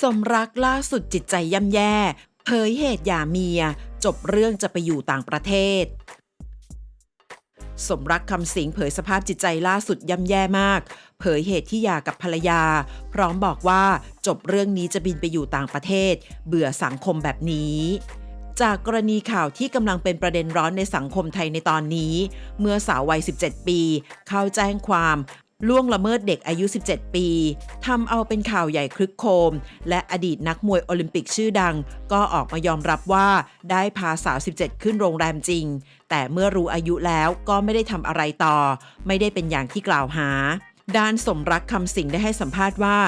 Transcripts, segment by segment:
สมรักล่าสุดจิตใจย่ำแย่เผยเหตุหย่าเมีย จบเรื่องจะไปอยู่ต่างประเทศ สมรักคำสิงเผยสภาพจิตใจล่าสุดย่ำแย่มาก เผยเหตุที่หย่ากับภรรยา พร้อมบอกว่าจบเรื่องนี้จะบินไปอยู่ต่างประเทศ เบื่อสังคมแบบนี้จากกรณีข่าวที่กำลังเป็นประเด็นร้อนในสังคมไทยในตอนนี้ เมื่อสาววัย 17 ปี เข้าแจ้งความ ล่วงละเมิดเด็กอายุ 17 ปีทำเอาเป็นข่าวใหญ่คลึกโครมและอดีตนักมวยโอลิมปิกชื่อดัง ก็ออกมายอมรับว่าได้พาสาว 17 ขึ้นโรงแรมจริง แต่เมื่อรู้อายุแล้วก็ไม่ได้ทำอะไรต่อ ไม่ได้เป็นอย่างที่กล่าวหา ด้านสมรักคำสิงได้ให้สัมภาษณ์ว่า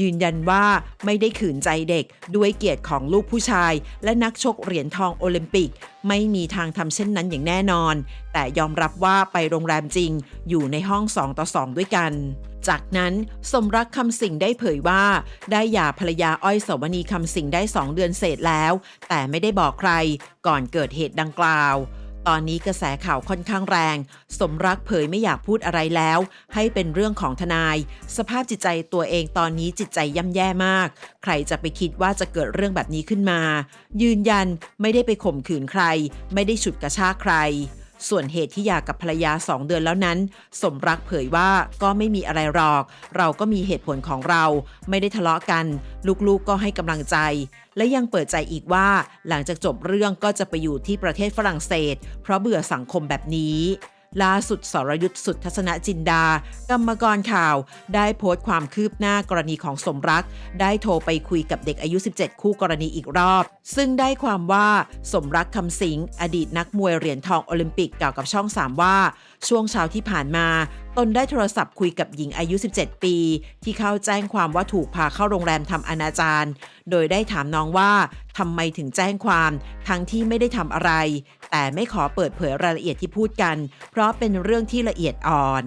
ยืนยันว่าไม่ได้ขืนใจเด็กด้วยเกียรติของลูกผู้ชาย และนักชกเหรียญทองโอลิมปิก ไม่มีทางทำเช่นนั้นอย่างแน่นอน แต่ยอมรับว่าไปโรงแรมจริง อยู่ในห้อง2ต่อ2ด้วยกัน จากนั้นสมรักคำสิงได้เผยว่า ได้หย่าภรรยาอ้อยสวนีคำสิงได้2เดือนเศษแล้ว แต่ไม่ได้บอกใคร ก่อนเกิดเหตุดังกล่าว ตอนนี้กระแสข่าวค่อนข้างแรง สมรักเผยไม่อยากพูดอะไรแล้ว ให้เป็นเรื่องของทนาย สภาพจิตใจตัวเองตอนนี้จิตใจย่ำแย่มาก ใครจะไปคิดว่าจะเกิดเรื่องแบบนี้ขึ้นมา ยืนยันไม่ได้ไปข่มขืนใคร ไม่ได้ฉุดกระชากใคร ส่วนเหตุที่หย่ากับภรรยา 2 เดือนแล้วนั้น สมรักเผยว่าก็ไม่มีอะไรหรอก เราก็มีเหตุผลของเรา ไม่ได้ทะเลาะกัน ลูกๆก็ให้กำลังใจ และยังเปิดใจอีกว่า หลังจากจบเรื่องก็จะไปอยู่ที่ประเทศฝรั่งเศส เพราะเบื่อสังคมแบบนี้ล่าสุดสรยุทธ์สุดทัศนจินดา กรรมกรข่าว ได้โพสต์ความคืบหน้ากรณีของสมรัก ได้โทรไปคุยกับเด็กอายุ 17 คู่กรณีอีกรอบ ซึ่งได้ความว่าสมรักคำสิงอดีตนักมวยเหรียญทองโอลิมปิกกล่าวกับช่อง 3 ว่า ช่วงเช้าที่ผ่านมา ตนได้โทรศัพท์คุยกับหญิงอายุ 17 ปี ที่เข้าแจ้งความว่าถูกพาเข้าโรงแรมทำอนาจารโดยได้ถามน้องว่าทำไมถึงแจ้งความ ทั้งที่ไม่ได้ทำอะไร แต่ไม่ขอเปิดเผยรายละเอียดที่พูดกัน เพราะเป็นเรื่องที่ละเอียดอ่อน